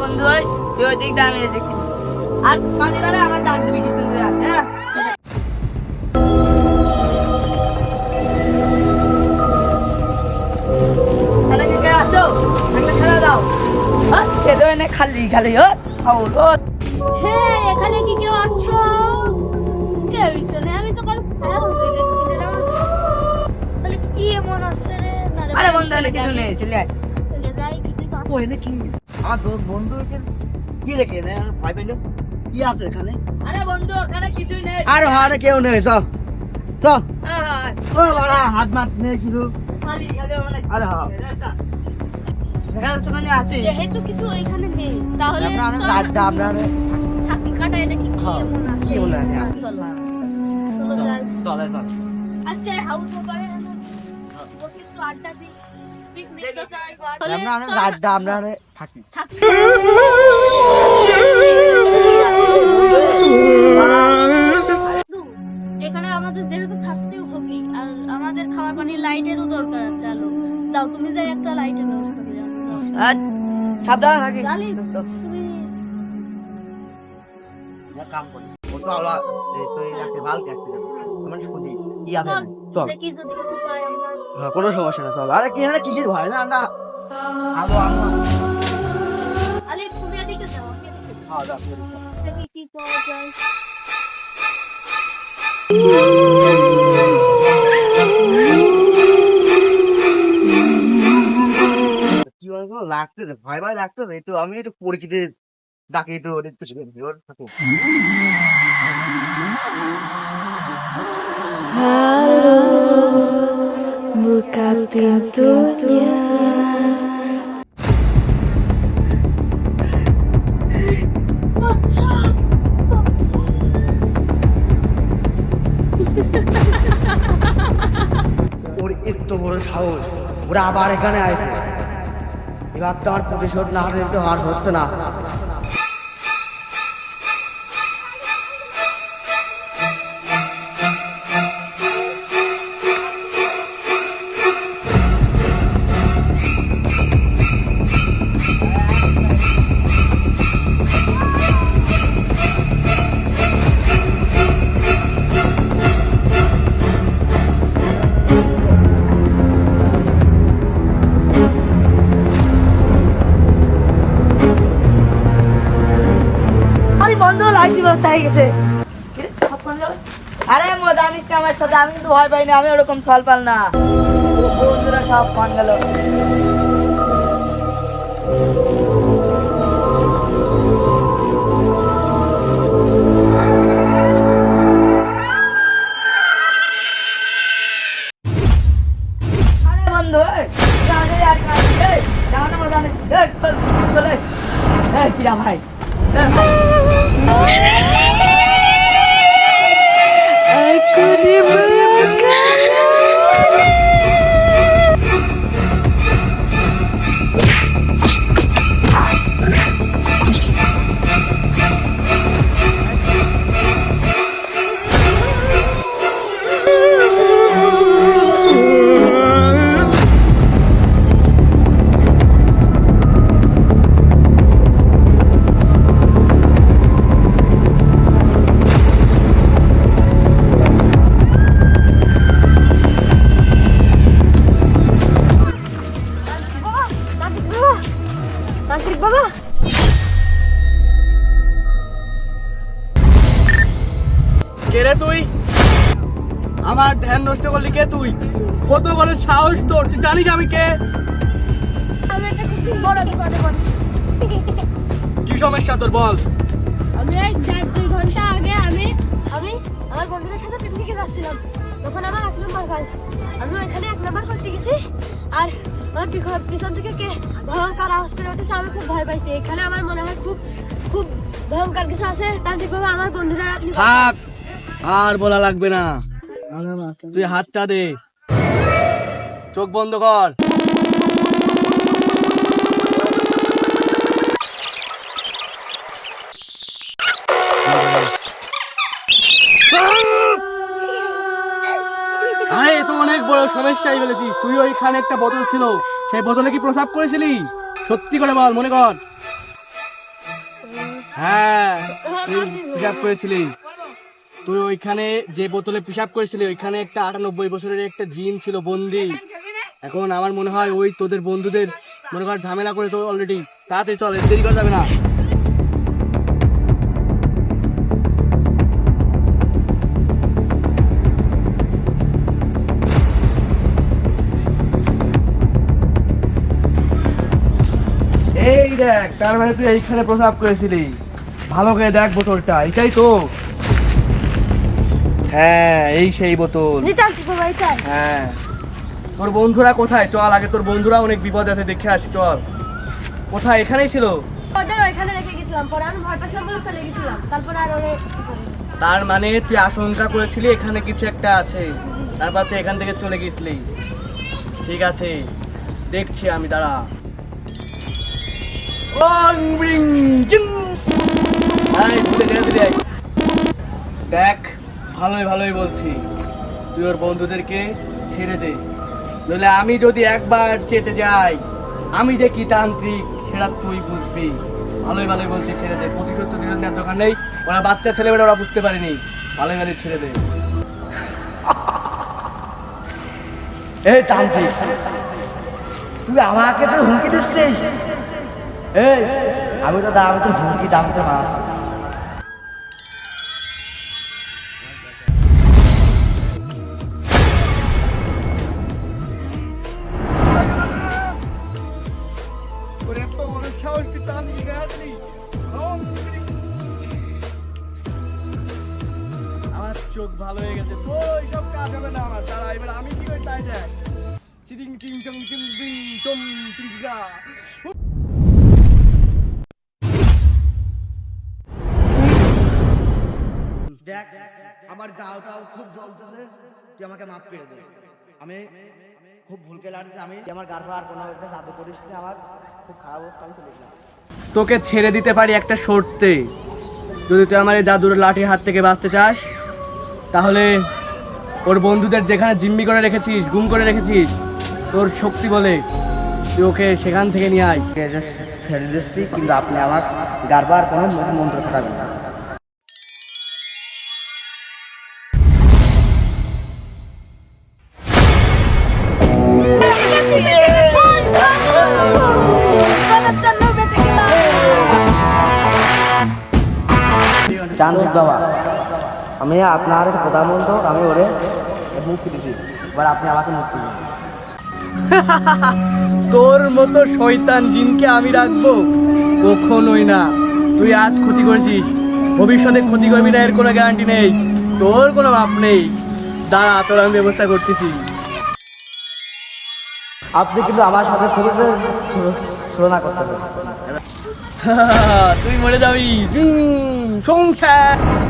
বন্ধু হয় তুই ওই দিকটা আমি দেখি। আর পানি বারে আমার ডাক দিবি কিন্তু তুই আসে হ্যাঁ? খেলা খেলো ও হ্যাঁ? এখানে কি কেউ আছো? কেউই তো নেই আমি তো হয়ে গেছি রে তাহলে কি এমন আছে রে? আরে বন্ধু কিছু নেই চলে আয়। চলে যাই কি? আমার বন্ধুকে কি এনে ভয় পেল? কি আছে এখানে? আরে বন্ধু ওখানে কিছুই নেই। আরে হারে কেউ নেই চ। চ। হ্যাঁ, ও বাড়া হাত মাত নেই ওখানে আরে হ্যাঁ এখানে তো মানে আছে। যেহেতু কিছু ওইখানে নেই তাহলে চল থাকি কাটায় দেখি কি হ্যাঁ, আছে। এমন আছে? চলো। চলো চলে চল। আজকে হাউস ওপারে আড্ডা দিই। আমরা আমরা আড্ডা আমরা থাকি। এখানে আমাদের যেহেতু থাকতেও হবে আর আমাদের খাবার পানি লাইটেরও দরকার আছে আলো। যাও তুমি যাই একটা লাইটের ব্যবস্থা করে আনো। সাবধান থাকি। কাম করি। ও তো আলো এই তো এই রাখতে ভালো কাটতে শুনি কি আছে চল। চল যদি কিছু পাই। আমরা হ্যাঁ, কোনো সমস্যা না চল আরে কি এখানে কিসের ভয়? না আমরা আলো আলো তুমি এদিকে যাও করি দেখি কি পাওয়া যায় কি বলব লাগতে ভয় ভয় লাগতো এই তো আমি একটু পরিচিত ডাকি তো ওর একটু ছিল ওর থাকো Buka pintunya ওর এত বড় সাহস, ওরা আবার এখানে আসবে এবার তো আমার প্রতিশোধ না নিতে আর হচ্ছে না। হয়ে গেছে? আরে মজা আনিস না আমার সাথে, আমি কিন্তু ভয় পাই না, আমি ওরকম ছল পাল না। বন্ধুরা সব পান গেল। আরে ধ্যান নষ্ট করলি কে তুই? কত বড় সাহস তোর? তুই জানিস আমি কে? আমি একটা খুব বড় বিপদে পড়েছি কি সমস্যা তোর বল? আমি দেড় দুই ঘণ্টা আগে আমি আমি আমার বন্ধুদের সাথে পিকনিকে যাচ্ছিলাম। তখন আমার এক নম্বর ভাই আমি ওইখানে এক নম্বর করতে গেছি। আর আমার পিছন থেকে কে ভয়ঙ্কর আওয়াজ করে উঠেছে আমি খুব ভয় পাইছি। এখানে আমার মনে হয় খুব খুব ভয়ঙ্কর কিছু আছে। তান্ত্রিক বাবা আমার বন্ধুরা থাক আর বলা লাগবে না। তুই হাতটা দে। চোখ বন্ধ কর। আরে তো অনেক বড় সমস্যায় ফেলেছিস তুই ওইখানে একটা বোতল ছিল। সেই বোতলে কি প্রসাব করেছিলি? সত্যি করে বল, মনে কর। হ্যাঁ তুই পিসাব করেছিলি। তুই ওইখানে যে বোতলে পিসাব করেছিলি, ওইখানে একটা আটানব্বই বছরের একটা জিন ছিল, বন্দি। এখন আমার মনে হয় ওই তোদের বন্ধুদের মনে কর ঝামেলা করে তো অলরেডি তাড়াতাড়ি চল দেরি করা যাবে না। এই দেখ, তার মানে তুই এইখানে প্রসাব করেছিলি। ভালো করে দেখ বোতলটা, এটাই তো। হ্যাঁ এই সেই বোতল। হ্যাঁ। তোর বন্ধুরা কোথায়? চল আগে তোর বন্ধুরা অনেক বিপদ আছে দেখে আসি চল। কোথায়? এখানেই ছিল? ওদের ওইখানে রেখে গেছিলাম পরে আমি ভয় পাচ্ছিলাম বলে চলে গেছিলাম তারপরে আর ওরে তার মানে তুই আশঙ্কা করেছিলি এখানে কিছু একটা আছে? তারপর তুই এখান থেকে চলে গেছিলি। ঠিক আছে দেখছি আমি দাঁড়া। দেখ। ভালোই ভালোই বলছি। তুই ওর বন্ধুদেরকে ছেড়ে দে। নইলে আমি যদি একবার চেটে যাই, আমি যে কি তান্ত্রিক, সেটা তুই বুঝবি। ভালোই ভালোই বলছি, ছেড়ে দে। প্রতিশোধ দিনের নেওয়ার দোকান নেই। ওরা বাচ্চা ছেলে ওরা বুঝতে পারেনি। ভালোই ভালোই ছেড়ে দে। এই তান্ত্রিক, তুই আমাকে তো হুমকি দিচ্ছিস? এই, আমি তো দা- আমি তো হুমকি, দামি তো মাছ চোখ ভালো হয়ে গেছে। তো সব কাজ হবে না আমার। তারা এবার আমি কি করি তাই দেখ? চিটিং চং টিং বিং টম টিং গা দেখ আমার গাওটাও খুব জ্বলতেছে তুই আমাকে মাফ করে দে। আমি খুব ভুলকে লাগছে আমি আমার গার্ফা আর কোনো জাদু করিস না আমার খুব খারাপ অবস্থা আমি চলে গেলাম। তোকে ছেড়ে দিতে পারি একটা শর্তে। যদি তুই আমার এই জাদুর লাঠির হাত থেকে বাঁচতে চাস তাহলে ওর বন্ধুদের যেখানে জিম্মি করে রেখেছিস গুম করে রেখেছিস তোর শক্তি বলে তুই ওকে সেখান থেকে নিয়ে আয়। ছেড়ে দিচ্ছি কিন্তু আপনি আমার গার্ফা আর কোনো মন্ত্র খাটাবেন না। তান্ত্রিক বাবা আমি আপনার কথা মতো আমি ওরে মুক্তি দিছি। এবার আপনি আমাকে মুক্তি দিন। তোর মতো শয়তান জিনকে আমি রাখব কখনোই না। তুই আজ ক্ষতি করেছিস। ভবিষ্যতে ক্ষতি করবি না এর কোনো গ্যারান্টি নেই। তোর কোনো মাপ নেই। দাঁড়া তোর আমি ব্যবস্থা করতেছি। আপনি কিন্তু আমার সাথে খুবই তুলনা করতে তুই মরে যাবি। সংসার।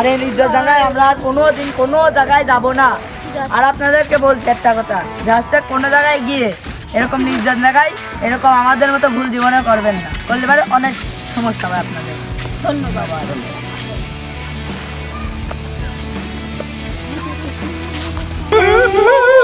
আরে নির্দোষ জানায় আমরা আর কোনো দিন কোনো জায়গায় যাব না। আর আপনাদেরকে বলছি একটা কথা যে হচ্ছে কোনো জায়গায় গিয়ে এরকম নির্জন জায়গায় এরকম আমাদের মতো ভুল জীবনে করবেন না। করলে পারে অনেক সমস্যা হবে আপনাদের। ধন্যবাদ।